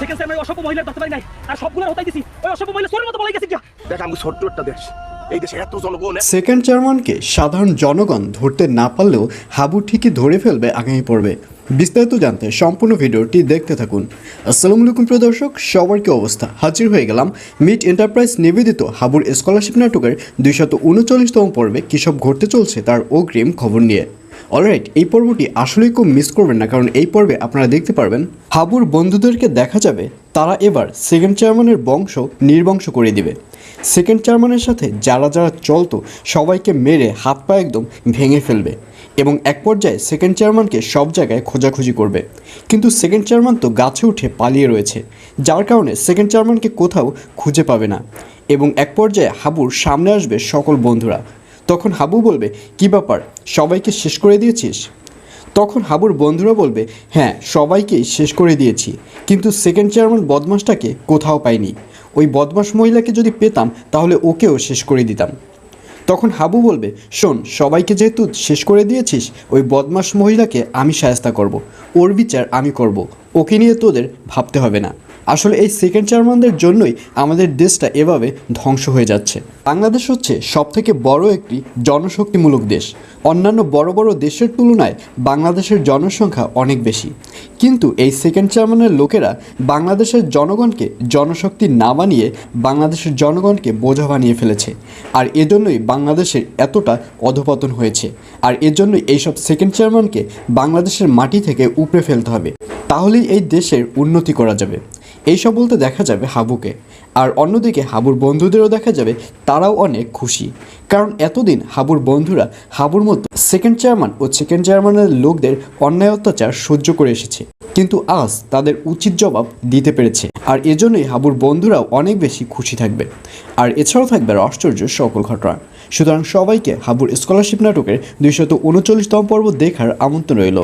Second same অসভ্য মহিলা ধরতে পারি নাই। আর হতাই দিছি। ওই অসভ্য মহিলা চোরের মতো বলাই গেছি যা দেখ আমি ছোট্ট একটা দেশ। এই দেশে এত জনগণ সেকেন্ড চেয়ারম্যানকে সাধারণ জনগণ ধরতে না পারলেও হাবু ঠিকই ধরে ফেলবে আগামী পর্বে। বিস্তারিত জানতে সম্পূর্ণ ভিডিওটি দেখতে থাকুন। আসসালামু আলাইকুম প্রিয় দর্শক। সবার কি অবস্থা? হাজির হয়ে গেলাম মিট এন্টারপ্রাইজ নিবেদিত হাবুর স্কলারশিপ নাটকের দুইশত উনচল্লিশতম পর্বে কী সব ঘটতে চলছে তার অগ্রিম খবর নিয়ে। অলরাইট এই পর্বটি আসলেই খুব মিস করবেন না, কারণ এই পর্বে আপনারা দেখতে পারবেন হাবুর বন্ধুদেরকে দেখা যাবে, তারা এবার সেকেন্ড চেয়ারম্যানের বংশ নির্বংশ করে দিবে। সেকেন্ড চেয়ারম্যানের সাথে যারা যারা চলতো, সবাইকে মেরে হাত পা একদম ভেঙে ফেলবে এবং এক পর্যায়ে সেকেন্ড চেয়ারম্যানকে সব জায়গায় খোঁজাখুঁজি করবে। কিন্তু সেকেন্ড চেয়ারম্যান তো গাছে উঠে পালিয়ে রয়েছে, যার কারণে সেকেন্ড চেয়ারম্যানকে কোথাও খুঁজে পাবে না। এবং এক পর্যায়ে হাবুর সামনে আসবে সকল বন্ধুরা তখন হাবু বলবে, কি ব্যাপার? সবাইকে শেষ করে দিয়েছিস? তখন হাবুর বন্ধুরা বলবে হ্যাঁ সবাইকেই শেষ করে দিয়েছি। কিন্তু সেকেন্ড চেয়ারম্যান বদমাসটাকে কোথাও পাইনি। ওই বদমাস মহিলাকে যদি পেতাম, তাহলে ওকেও শেষ করে দিতাম। তখন হাবু বলবে, শোন, সবাইকে যেহেতু শেষ করে দিয়েছিস, ওই বদমাস মহিলাকে আমি সায়স্তা করব। ওর বিচার আমি করব। ওকে নিয়ে তোদের ভাবতে হবে না। আসলে এই সেকেন্ড চেয়ারম্যানদের জন্যই আমাদের দেশটা এভাবে ধ্বংস হয়ে যাচ্ছে। বাংলাদেশ হচ্ছে সবথেকে বড় একটি জনশক্তিমূলক দেশ। অন্যান্য বড় বড় দেশের তুলনায় বাংলাদেশের জনসংখ্যা অনেক বেশি। কিন্তু এই সেকেন্ড চেয়ারম্যানের লোকেরা বাংলাদেশের জনগণকে জনশক্তি না বানিয়ে বাংলাদেশের জনগণকে বোঝা বানিয়ে ফেলেছে। আর এজন্যই বাংলাদেশের এতটা অধপতন হয়েছে। আর এজন্যই এইসব সেকেন্ড চেয়ারম্যানকে বাংলাদেশের মাটি থেকে উপড়ে ফেলতে হবে। তাহলেই এই দেশের উন্নতি করা যাবে। এইসব বলতে দেখা যাবে হাবুকে। আর অন্যদিকে হাবুর বন্ধুদেরও দেখা যাবে, তারাও অনেক খুশি। কারণ এতদিন হাবুর বন্ধুরা হাবুর মতো সেকেন্ড চেয়ারম্যান ও সেকেন্ড চেয়ারম্যানের লোকদের অন্যায় অত্যাচার সহ্য করে এসেছে। কিন্তু আজ তাদের উচিত জবাব দিতে পেরেছে। আর এজন্যই হাবুর বন্ধুরাও অনেক বেশি খুশি থাকবে। আর এছাড়াও থাকবে আশ্চর্য সকল ঘটনা। সুতরাং সবাইকে হাবুর স্কলারশিপ নাটকের দুইশত উনচল্লিশতম পর্ব দেখার আমন্ত্রণ রইল।